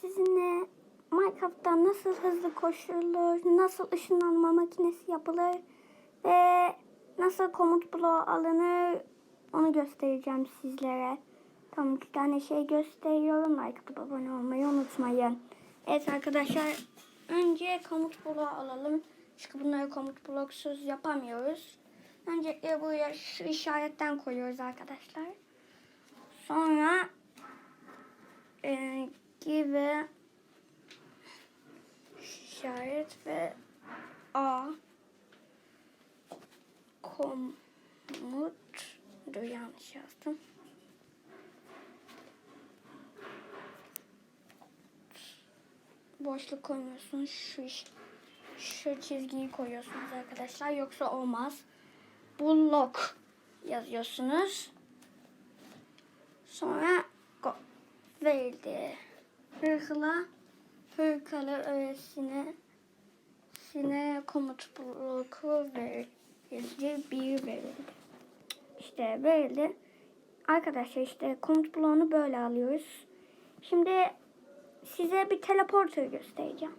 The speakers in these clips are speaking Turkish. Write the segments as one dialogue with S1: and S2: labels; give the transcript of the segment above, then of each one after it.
S1: sizinle Minecraft'ta nasıl hızlı koşulur, nasıl ışınlanma makinesi yapılır ve nasıl komut bloğu alınır onu göstereceğim sizlere. Tam iki tane şey gösteriyorum. Like atıp abone olmayı unutmayın. Evet arkadaşlar önce komut bloğu alalım. Çünkü bunları komut bloksuz yapamıyoruz. Öncelikle buraya şu işaretten koyuyoruz arkadaşlar. Sonra e, give işaret ve a komut dur yanlış yazdım. Boşluk koymuyorsunuz. Şu şu çizgiyi koyuyorsunuz arkadaşlar. Yoksa olmaz. Block yazıyorsunuz. Sonra go verildi. Hırkla hırkalı öğresine sine komut bloku verildi. Bir verildi. İşte verildi. Arkadaşlar işte komut bloğunu böyle alıyoruz. Şimdi size bir teleporter göstereceğim.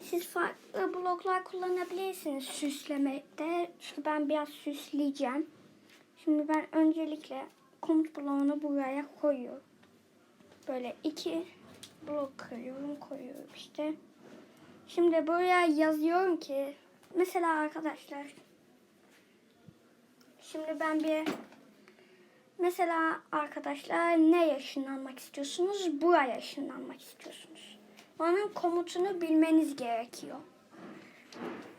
S1: Siz farklı bloklar kullanabilirsiniz süslemekte. İşte ben biraz süsleyeceğim. Şimdi ben öncelikle komut bloğunu buraya koyuyorum. Böyle iki blok kırıyorum koyuyorum işte. Şimdi buraya yazıyorum ki mesela arkadaşlar şimdi ben bir mesela arkadaşlar ne yaşınlanmak istiyorsunuz? Buraya yaşınlanmak istiyorsunuz. Onun komutunu bilmeniz gerekiyor.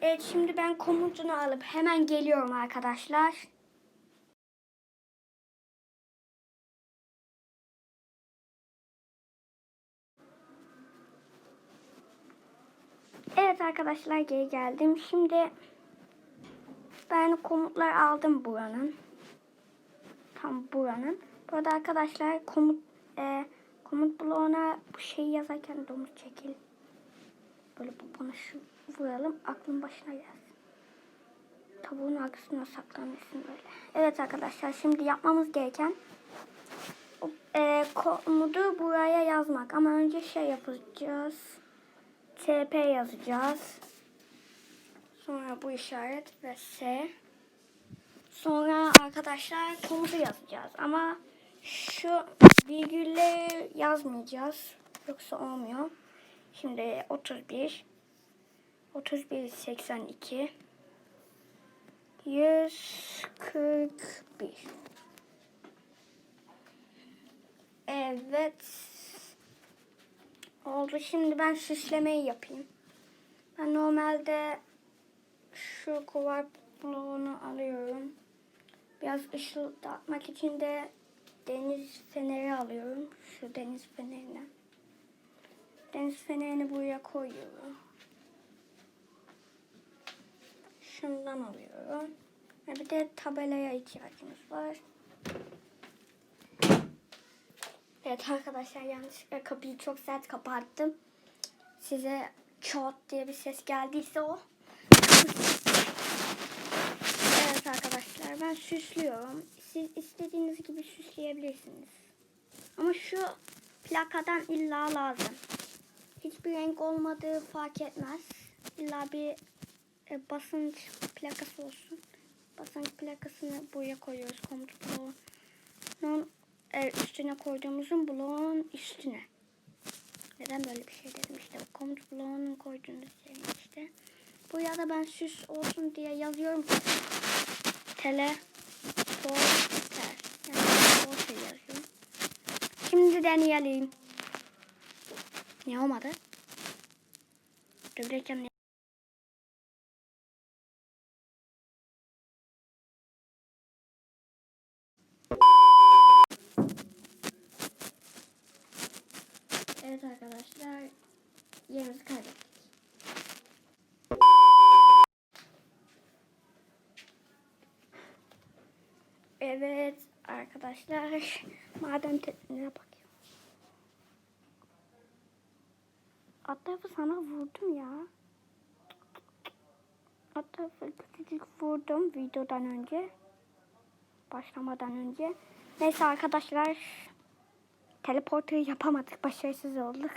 S1: Evet şimdi ben komutunu alıp hemen geliyorum arkadaşlar. Evet arkadaşlar geri geldim. Şimdi ben komutlar aldım buranın. Tam buranın. Burada arkadaşlar komut e, komut bloğuna bu şeyi yazarken domuz çekil. Böyle bana şu vuralım aklın başına gelsin. Tavuğun arkasına saklanmışsın böyle. Evet arkadaşlar şimdi yapmamız gereken e, komutu buraya yazmak. Ama önce şey yapacağız. TP yazacağız. Sonra bu işaret ve S. Sonra arkadaşlar komutu yazacağız. Ama şu virgülleri yazmayacağız. Yoksa olmuyor. Şimdi 31 31 82 141 Evet. Oldu. Şimdi ben süslemeyi yapayım. Ben normalde şu kuvar bloğunu alıyorum. Biraz ışıldatmak için de deniz feneri alıyorum. Şu deniz fenerini. Deniz fenerini buraya koyuyorum. Şundan alıyorum. Ve bir de tabelaya ihtiyacımız var. Evet arkadaşlar yanlışlıkla kapıyı çok sert kapattım. Size çot diye bir ses geldiyse o. evet arkadaşlar ben süslüyorum. Siz istediğiniz gibi süsleyebilirsiniz. Ama şu plakadan illa lazım. Hiçbir renk olmadığı fark etmez. İlla bir e, basınç plakası olsun. Basınç plakasını buraya koyuyoruz komut bloğunun e, üstüne koyduğumuzun bloğun üstüne. Neden böyle bir şey dedim işte. Komut bloğunun koyduğunuz yerin işte. Buraya da ben süs olsun diye yazıyorum tele porter. Yani porter yazıyorum. Şimdi deneyelim. Ne olmadı? Döveceğim ne? Evet arkadaşlar yerimizi kaybettik. Evet arkadaşlar maden tekniğine bakıyorum. Tarafı sana vurdum ya. Alt tarafı küçücük vurdum videodan önce. Başlamadan önce. Neyse arkadaşlar teleporter yapamadık. Başarısız olduk.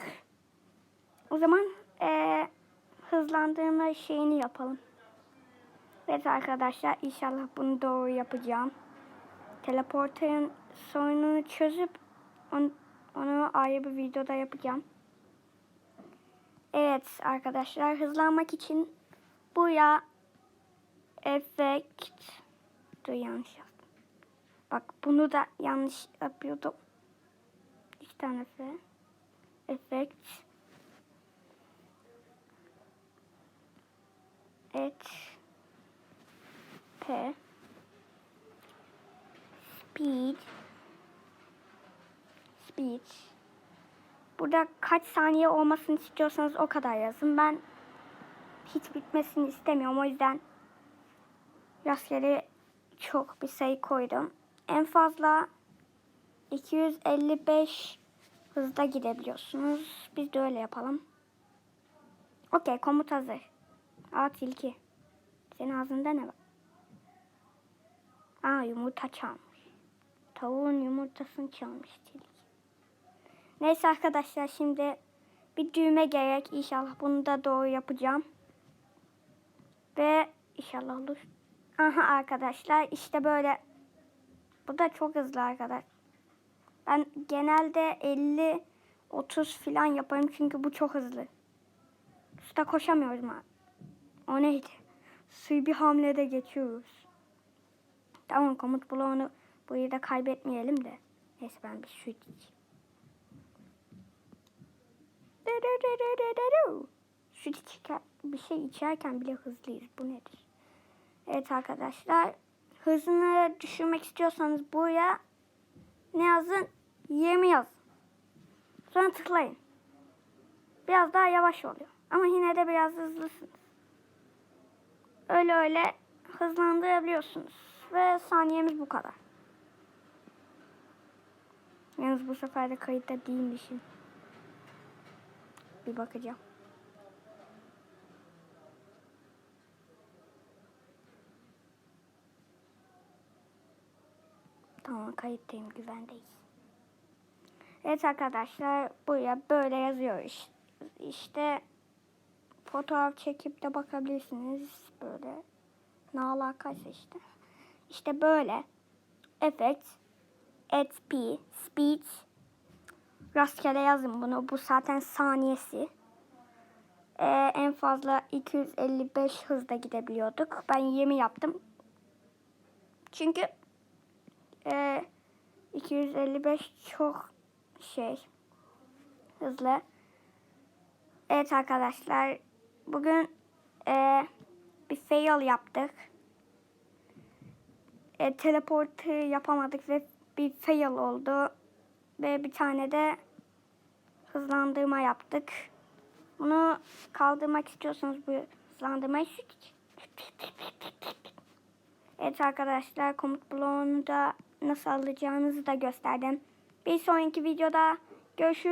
S1: O zaman eee hızlandırma şeyini yapalım. Evet arkadaşlar inşallah bunu doğru yapacağım. Teleporter'ın sorununu çözüp onu, onu ayrı bir videoda yapacağım. Evet arkadaşlar hızlanmak için buraya efekt dur yanlış yaptım. Bak bunu da yanlış yapıyordum. İki tane F. Efekt. Et. P. Speed. Speed. Burada kaç saniye olmasını istiyorsanız o kadar yazın. Ben hiç bitmesini istemiyorum. O yüzden rastgele çok bir sayı koydum. En fazla 255 hızda gidebiliyorsunuz. Biz de öyle yapalım. Okey komut hazır. Aa tilki. Senin ağzında ne var? Aa yumurta çalmış. Tavuğun yumurtasını çalmış tilki. Neyse arkadaşlar şimdi bir düğme gerek. İnşallah bunu da doğru yapacağım. Ve inşallah olur. Aha arkadaşlar işte böyle. Bu da çok hızlı arkadaş. Ben genelde 50 30 falan yaparım çünkü bu çok hızlı. Suda koşamıyoruz mu? O neydi? Suyu bir hamlede geçiyoruz. Tamam komut bloğunu burayı da kaybetmeyelim de. Neyse ben bir su içeyim. Süt içerken, bir şey içerken bile hızlıyız. Bu nedir? Evet arkadaşlar. Hızını düşürmek istiyorsanız buraya ne yazın? 20 yazın. Sonra tıklayın. Biraz daha yavaş oluyor. Ama yine de biraz hızlısınız. Öyle öyle hızlandırabiliyorsunuz. Ve saniyemiz bu kadar. Yalnız bu sefer de kayıtta değilmişim. Bir bakacağım. Tamam kayıttayım güvendeyiz. Evet arkadaşlar buraya böyle yazıyoruz. İşte fotoğraf çekip de bakabilirsiniz böyle. Ne alakaysa işte. İşte böyle. Effect, SP, speed, rastgele yazın bunu. Bu zaten saniyesi. Ee, en fazla 255 hızda gidebiliyorduk. Ben 20 yaptım. Çünkü e, 255 çok şey hızlı. Evet arkadaşlar bugün e, bir fail yaptık. E, teleportu yapamadık ve bir fail oldu. Ve bir tane de hızlandırma yaptık. Bunu kaldırmak istiyorsanız bu hızlandırmayı. Evet arkadaşlar komut bloğunu da nasıl alacağınızı da gösterdim. Bir sonraki videoda görüşürüz.